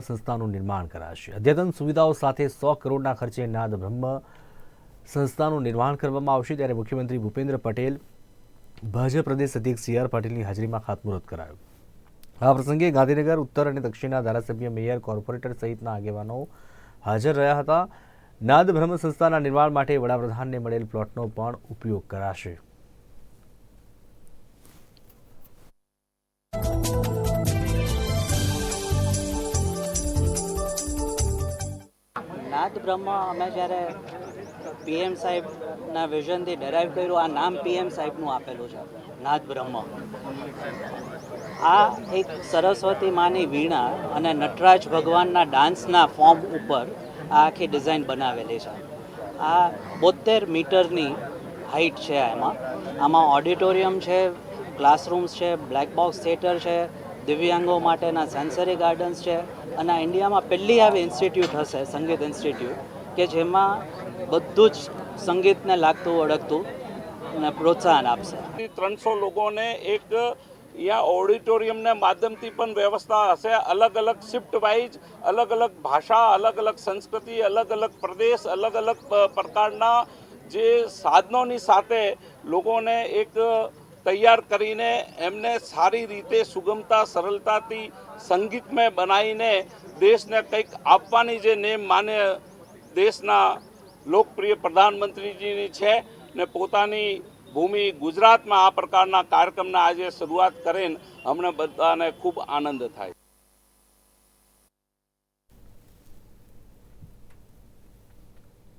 સંસ્થાનું નિર્માણ કરાશે. અદ્યતન સુવિધાઓ સાથે સો કરોડના ખર્ચે નાદ બ્રહ્મ સંસ્થાનું નિર્માણ કરવામાં આવશે ત્યારે મુખ્યમંત્રી ભૂપેન્દ્ર પટેલ ભાજપ પ્રદેશ અધ્યક્ષ સી આર પાટીલની હાજરીમાં ખાતમુહૂર્ત કરાયું. આ પ્રસંગે ગાંધીનગર, ઉત્તર અને દક્ષિણના ધારાસભ્ય, મેયર, કોર્પોરેટર સહિતના આગેવાનો હાજર રહ્યા હતા. નાદ બ્રહ્મ સંસ્થાના નિર્માણ માટે વડાપ્રધાનને મળેલ પ્લોટનો પણ ઉપયોગ કરાશે. નાદ બ્રહ્મ અમે જ્યારે પીએમ સાહેબના વિઝનથી ડેરાઈવ કર્યું, આ નામ પીએમ સાહેબનું આપેલું છે નાદ બ્રહ્મ. આ એક સરસ્વતી માની વીણા અને નટરાજ ભગવાનના ડાન્સના ફોર્મ ઉપર આ આખી ડિઝાઇન બનાવેલી છે. આ બોતેર મીટરની હાઇટ છે એમાં. આમાં ઓડિટોરિયમ છે ક્લાસરૂમ્સ છે બ્લેક બોક્સ થિયેટર છે દિવ્યાંગો માટેના સેન્સરી ગાર્ડન્સ છે અને આ ઇન્ડિયામાં પહેલી આવી ઇન્સ્ટિટ્યૂટ હશે, સંગીત ઇન્સ્ટિટ્યૂટ કે જેમાં બધું જ સંગીતને લાગતું, ઓળખતું અને પ્રોત્સાહન આપશે. ત્રણસો લોકોને એક યા ઓડિટોરિયમના માધ્યમથી પણ વ્યવસ્થા હશે, અલગ અલગ શિફ્ટ વાઇઝ અલગ અલગ ભાષા, અલગ અલગ સંસ્કૃતિ, અલગ અલગ પ્રદેશ, અલગ અલગ પ્રકારના જે સાધનોની સાથે લોકોને એક તૈયાર કરીને એમને સારી રીતે સુગમતા, સરળતાથી સંગીતમય બનાવીને દેશને કંઈક આપવાની જે નેમ માન્ય દેશના લોકપ્રિય પ્રધાનમંત્રીજીની છે ને પોતાની ભૂમિ ગુજરાતમાં આ પ્રકારના કાર્યક્રમના આજે શરૂઆત કરીને અમને બધાને ખૂબ આનંદ થાય